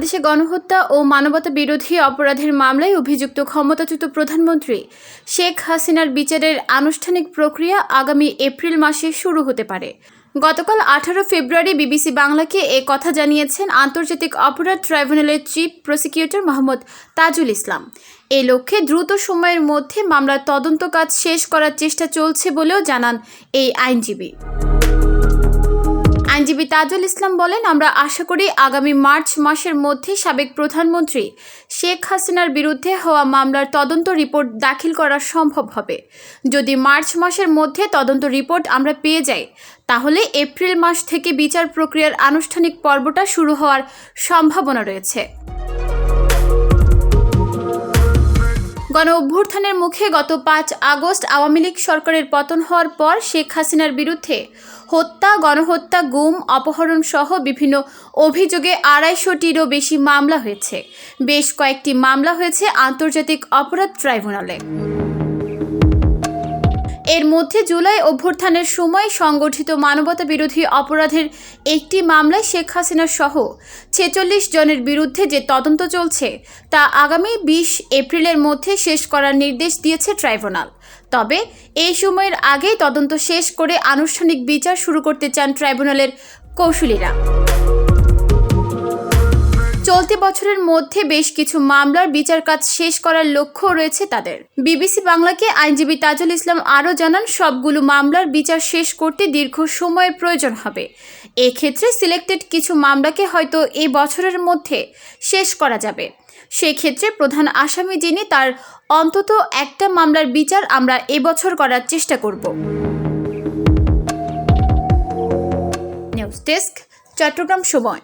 বাংলাদেশে গণহত্যা ও মানবতা বিরোধী অপরাধের মামলায় অভিযুক্ত ক্ষমতাচ্যুত প্রধানমন্ত্রী শেখ হাসিনার বিচারের আনুষ্ঠানিক প্রক্রিয়া আগামী এপ্রিল মাসে শুরু হতে পারে। গতকাল আঠারো ফেব্রুয়ারি বিবিসি বাংলাকে এ কথা জানিয়েছেন আন্তর্জাতিক অপরাধ ট্রাইব্যুনালের চিফ প্রসিকিউটর মোহাম্মদ তাজুল ইসলাম। এই লক্ষ্যে দ্রুত সময়ের মধ্যে মামলার তদন্ত কাজ শেষ করার চেষ্টা চলছে বলেও জানান এই আইনজীবী। আইনজীবী তাজুল ইসলাম বলেন, আমরা আশা করি আগামী মার্চ মাসের মধ্যে সাবেক প্রধানমন্ত্রী শেখ হাসিনার বিরুদ্ধে হওয়া মামলার তদন্ত রিপোর্ট দাখিল করা সম্ভব হবে। যদি মার্চ মাসের মধ্যে তদন্ত রিপোর্ট আমরা পেয়ে যাই, তাহলে এপ্রিল মাস থেকে বিচার প্রক্রিয়ার আনুষ্ঠানিক পর্বটা শুরু হওয়ার সম্ভাবনা রয়েছে। গণ অভ্যুত্থানের মুখে গত পাঁচ আগস্ট আওয়ামী লীগ সরকারের পতন হওয়ার পর শেখ হাসিনার বিরুদ্ধে হত্যা, গণহত্যা, গুম, অপহরণ সহ বিভিন্ন অভিযোগে আড়াইশোটিরও বেশি মামলা হয়েছে। বেশ কয়েকটি মামলা হয়েছে আন্তর্জাতিক অপরাধ ট্রাইব্যুনালে। এর মধ্যে জুলাই অভ্যুত্থানের সময় সংগঠিত মানবতা বিরোধী অপরাধের একটি মামলায় শেখ হাসিনা সহ ছেচল্লিশ জনের বিরুদ্ধে যে তদন্ত চলছে, তা আগামী বিশ এপ্রিলের মধ্যে শেষ করার নির্দেশ দিয়েছে ট্রাইব্যুনাল। তবে এই সময়ের আগেই তদন্ত শেষ করে আনুষ্ঠানিক বিচার শুরু করতে চান ট্রাইব্যুনালের কৌশলীরা চলতি বছরের মধ্যে বেশ কিছু মামলার বিচার কাজ শেষ করার লক্ষ্য রয়েছে তাদের। বিবিসি বাংলাকে আইনজীবী তাজুল ইসলাম আরও জানান, সবগুলো মামলার বিচার শেষ করতে দীর্ঘ সময়ের প্রয়োজন হবে। এক্ষেত্রে সিলেক্টেড কিছু মামলাকে হয়তো এই বছরের মধ্যে শেষ করা যাবে। সেক্ষেত্রে প্রধান আসামি যিনি, তার অন্তত একটা মামলার বিচার আমরা এবছর করার চেষ্টা করব। নিউজ ডেস্ক, চট্টগ্রাম সময়।